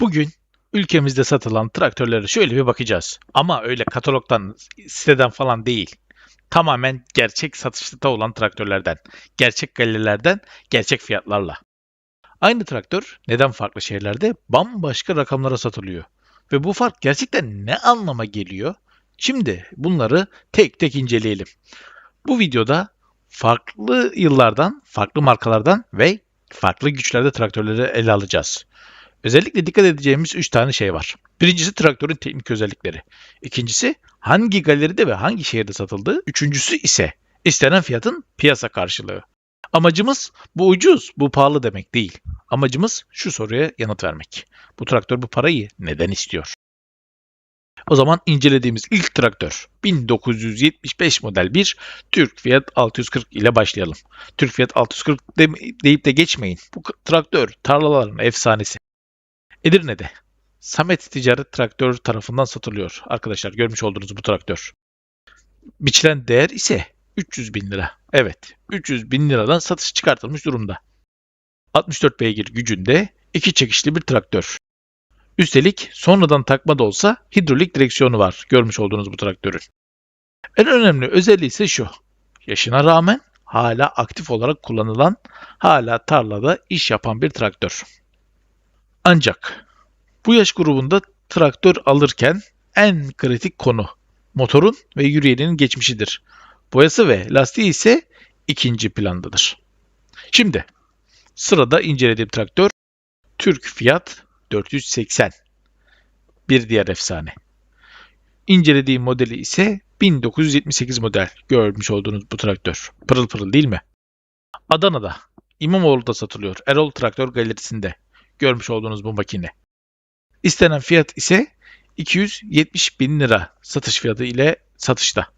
Bugün ülkemizde satılan traktörlere şöyle bir bakacağız. Ama öyle katalogdan, siteden falan değil. Tamamen gerçek satışta olan traktörlerden, gerçek galerilerden, gerçek fiyatlarla. Aynı traktör neden farklı şehirlerde bambaşka rakamlara satılıyor? Ve bu fark gerçekten ne anlama geliyor? Şimdi bunları tek tek inceleyelim. Bu videoda farklı yıllardan, farklı markalardan ve farklı güçlerde traktörleri ele alacağız. Özellikle dikkat edeceğimiz 3 tane şey var. Birincisi traktörün teknik özellikleri. İkincisi hangi galeride ve hangi şehirde satıldığı. Üçüncüsü ise istenen fiyatın piyasa karşılığı. Amacımız bu ucuz, bu pahalı demek değil. Amacımız şu soruya yanıt vermek. Bu traktör bu parayı neden istiyor? O zaman incelediğimiz ilk traktör 1975 model bir Türk Fiat 640 ile başlayalım. Türk Fiat 640 de, deyip de geçmeyin. Bu traktör tarlaların efsanesi. Edirne'de Samet Ticaret Traktör tarafından satılıyor. Arkadaşlar görmüş olduğunuz bu traktör. Biçilen değer ise 300 bin lira. Evet 300 bin liradan satış çıkartılmış durumda. 64 beygir gücünde iki çekişli bir traktör. Üstelik sonradan takma da olsa hidrolik direksiyonu var görmüş olduğunuz bu traktörün. En önemli özelliği ise şu. Yaşına rağmen hala aktif olarak kullanılan, hala tarlada iş yapan bir traktör. Ancak bu yaş grubunda traktör alırken en kritik konu motorun ve yürüyenin geçmişidir. Boyası ve lastiği ise ikinci plandadır. Şimdi sırada incelediğim traktör Türk Fiat 480. Bir diğer efsane. İncelediğim modeli ise 1978 model görmüş olduğunuz bu traktör. Pırıl pırıl değil mi? Adana'da İmamoğlu'da satılıyor. Erol Traktör Galerisi'nde görmüş olduğunuz bu makine. İstenen fiyat ise 270 bin lira satış fiyatı ile satışta.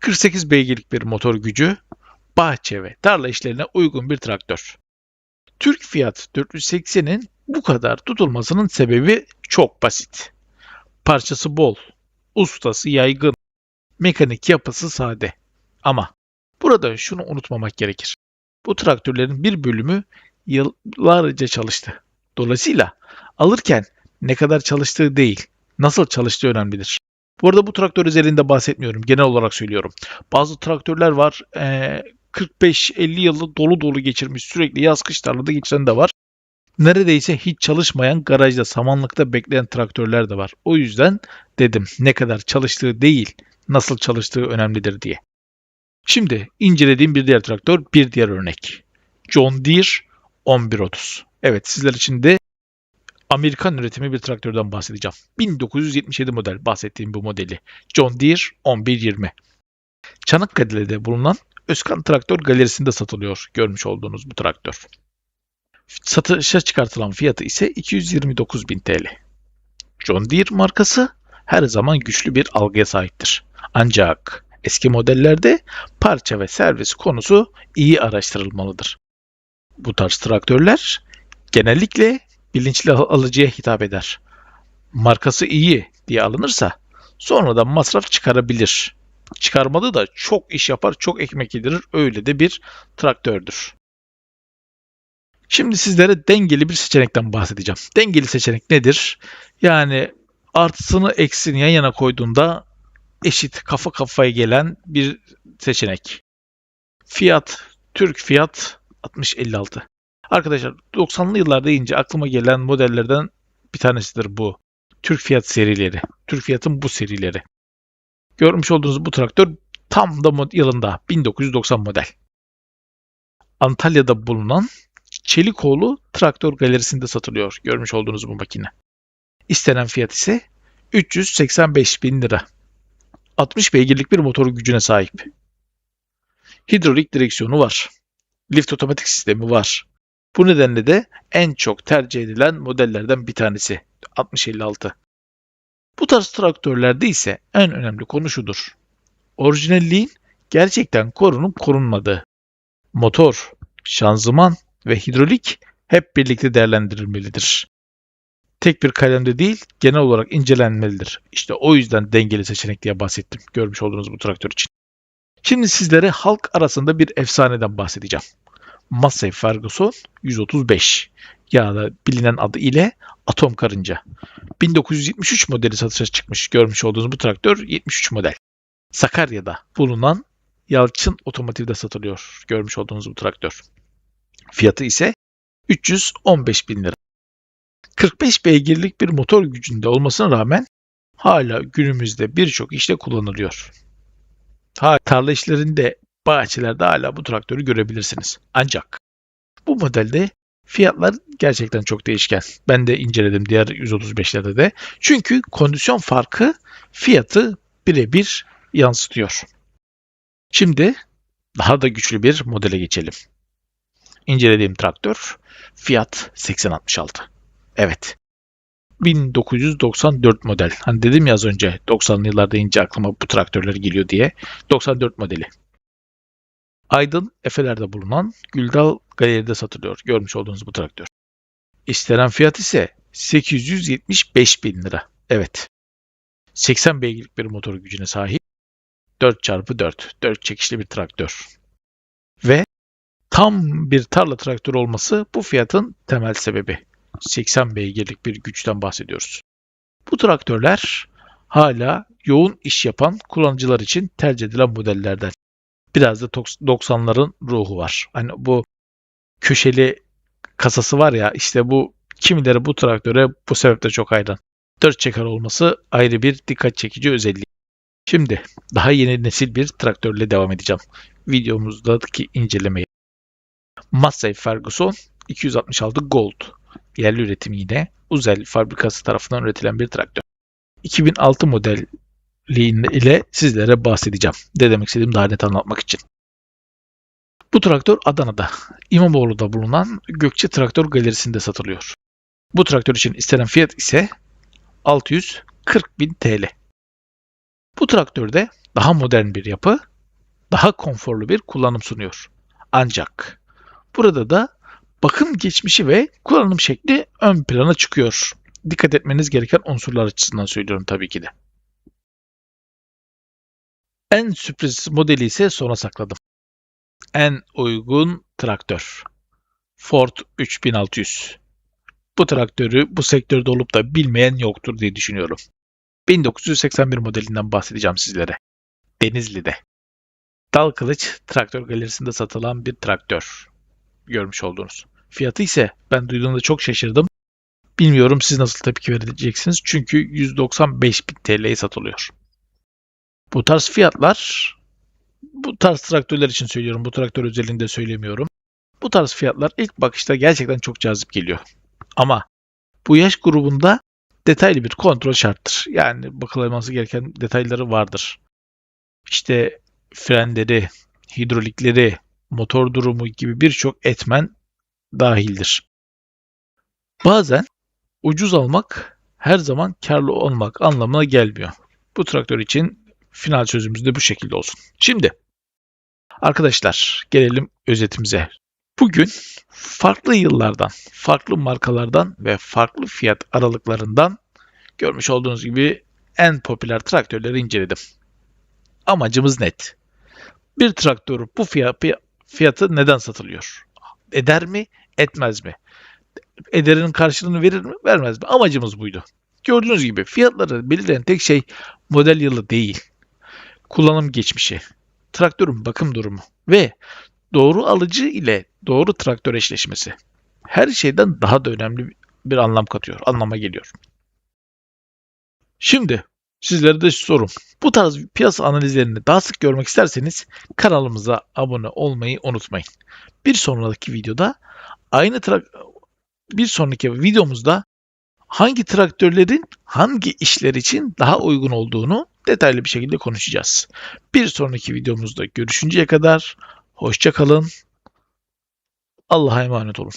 48 beygirlik bir motor gücü, bahçe ve tarla işlerine uygun bir traktör. Türk Fiat 480'in bu kadar tutulmasının sebebi çok basit. Parçası bol, ustası yaygın, mekanik yapısı sade. Ama burada şunu unutmamak gerekir. Bu traktörlerin bir bölümü yıllarca çalıştı. Dolayısıyla alırken ne kadar çalıştığı değil, nasıl çalıştığı önemlidir. Bu arada bu traktör özelinde bahsetmiyorum. Genel olarak söylüyorum. Bazı traktörler var. E, 45-50 yılı dolu dolu geçirmiş. Sürekli yaz kış tarlada geçiren de var. Neredeyse hiç çalışmayan garajda samanlıkta bekleyen traktörler de var. O yüzden dedim ne kadar çalıştığı değil nasıl çalıştığı önemlidir diye. Şimdi incelediğim bir diğer traktör bir diğer örnek. John Deere 1130. Evet sizler için de Amerikan üretimi bir traktörden bahsedeceğim. 1977 model bahsettiğim bu modeli. John Deere 1120. Çanakkale'de bulunan Özkan Traktör Galerisi'nde satılıyor görmüş olduğunuz bu traktör. Satışa çıkartılan fiyatı ise 229.000 TL. John Deere markası her zaman güçlü bir algıya sahiptir. Ancak eski modellerde parça ve servis konusu iyi araştırılmalıdır. Bu tarz traktörler genellikle bilinçli alıcıya hitap eder. Markası iyi diye alınırsa sonradan masraf çıkarabilir. Çıkarmadı da çok iş yapar, çok ekmek yedirir. Öyle de bir traktördür. Şimdi sizlere dengeli bir seçenekten bahsedeceğim. Dengeli seçenek nedir? Yani artısını eksini yan yana koyduğunda eşit kafa kafaya gelen bir seçenek. Fiyat, Türk fiyat 6056. Arkadaşlar 90'lı yıllar deyince aklıma gelen modellerden bir tanesidir bu. Türk Fiyat serileri. Türk Fiyat'ın bu serileri. Görmüş olduğunuz bu traktör tam da yılında 1990 model. Antalya'da bulunan Çelikoğlu Traktör Galerisi'nde satılıyor. Görmüş olduğunuz bu makine. İstenen fiyat ise 385 bin lira. 60 beygirlik bir motor gücüne sahip. Hidrolik direksiyonu var. Lift otomatik sistemi var. Bu nedenle de en çok tercih edilen modellerden bir tanesi 6056. Bu tarz traktörlerde ise en önemli konu şudur. Orijinalliğin gerçekten korunup korunmadığı. Motor, şanzıman ve hidrolik hep birlikte değerlendirilmelidir. Tek bir kalemde değil, genel olarak incelenmelidir. İşte o yüzden dengeli seçenek diye bahsettim görmüş olduğunuz bu traktör için. Şimdi sizlere halk arasında bir efsaneden bahsedeceğim. Massey Ferguson 135 ya da bilinen adı ile Atom Karınca. 1973 modeli satışa çıkmış görmüş olduğunuz bu traktör 73 model. Sakarya'da bulunan Yalçın Otomotiv'de satılıyor görmüş olduğunuz bu traktör. Fiyatı ise 315 bin lira. 45 beygirlik bir motor gücünde olmasına rağmen hala günümüzde birçok işte kullanılıyor. Ha, tarla işlerinde, bahçelerde hala bu traktörü görebilirsiniz. Ancak bu modelde fiyatlar gerçekten çok değişken. Ben de inceledim diğer 135'lerde de. Çünkü kondisyon farkı fiyatı birebir yansıtıyor. Şimdi daha da güçlü bir modele geçelim. İncelediğim traktör Fiat 8066. Evet. 1994 model. Hani dedim ya az önce 90'lı yıllarda ince aklıma bu traktörler geliyor diye. 94 modeli. Aydın Efeler'de bulunan Güldal Galeri'de satılıyor. Görmüş olduğunuz bu traktör. İstenen fiyat ise 875 bin lira. Evet. 80 beygirlik bir motor gücüne sahip 4x4, 4 çekişli bir traktör. Ve tam bir tarla traktörü olması bu fiyatın temel sebebi. 80 beygirlik bir güçten bahsediyoruz. Bu traktörler hala yoğun iş yapan kullanıcılar için tercih edilen modellerden. Biraz da 90'ların ruhu var. Hani bu köşeli kasası var ya işte bu kimileri bu traktöre bu sebeple çok hayran. 4 çeker olması ayrı bir dikkat çekici özelliği. Şimdi daha yeni nesil bir traktörle devam edeceğim. Videomuzdaki incelemeye. Massey Ferguson 266 Gold. Yerli üretim yine Uzel fabrikası tarafından üretilen bir traktör. 2006 model ile sizlere bahsedeceğim. Ne demek istediğimi daha net anlatmak için. Bu traktör Adana'da, İmamoğlu'da bulunan Gökçe Traktör Galerisi'nde satılıyor. Bu traktör için istenen fiyat ise 640 bin TL. Bu traktörde daha modern bir yapı, daha konforlu bir kullanım sunuyor. Ancak burada da bakım geçmişi ve kullanım şekli ön plana çıkıyor. Dikkat etmeniz gereken unsurlar açısından söylüyorum tabii ki de. En sürpriz modeli ise sona sakladım. En uygun traktör. Ford 3600. Bu traktörü bu sektörde olup da bilmeyen yoktur diye düşünüyorum. 1981 modelinden bahsedeceğim sizlere. Denizli'de. Dal kılıç traktör galerisinde satılan bir traktör. Görmüş olduğunuz. Fiyatı ise ben duyduğumda çok şaşırdım. Bilmiyorum siz nasıl tepki vereceksiniz. Çünkü 195 bin TL'ye satılıyor. Bu tarz fiyatlar bu tarz traktörler için söylüyorum. Bu traktör özelinde söylemiyorum. Bu tarz fiyatlar ilk bakışta gerçekten çok cazip geliyor. Ama bu yaş grubunda detaylı bir kontrol şarttır. Yani bakılması gereken detayları vardır. İşte frenleri, hidrolikleri, motor durumu gibi birçok etmen dahildir. Bazen ucuz almak her zaman karlı olmak anlamına gelmiyor. Bu traktör için final çözümümüz de bu şekilde olsun. Şimdi arkadaşlar gelelim özetimize. Bugün farklı yıllardan, farklı markalardan ve farklı fiyat aralıklarından görmüş olduğunuz gibi en popüler traktörleri inceledim. Amacımız net. Bir traktör bu fiyatı neden satılıyor? Eder mi, etmez mi? Ederinin karşılığını verir mi, vermez mi? Amacımız buydu. Gördüğünüz gibi fiyatları belirleyen tek şey model yılı değil. Kullanım geçmişi, traktörün bakım durumu ve doğru alıcı ile doğru traktör eşleşmesi her şeyden daha da önemli bir anlam katıyor, anlama geliyor. Şimdi sizlere de sorum. Bu tarz piyasa analizlerini daha sık görmek isterseniz kanalımıza abone olmayı unutmayın. Bir sonraki videoda aynı bir sonraki videomuzda hangi traktörlerin hangi işler için daha uygun olduğunu detaylı bir şekilde konuşacağız. Bir sonraki videomuzda görüşünceye kadar hoşça kalın. Allah'a emanet olun.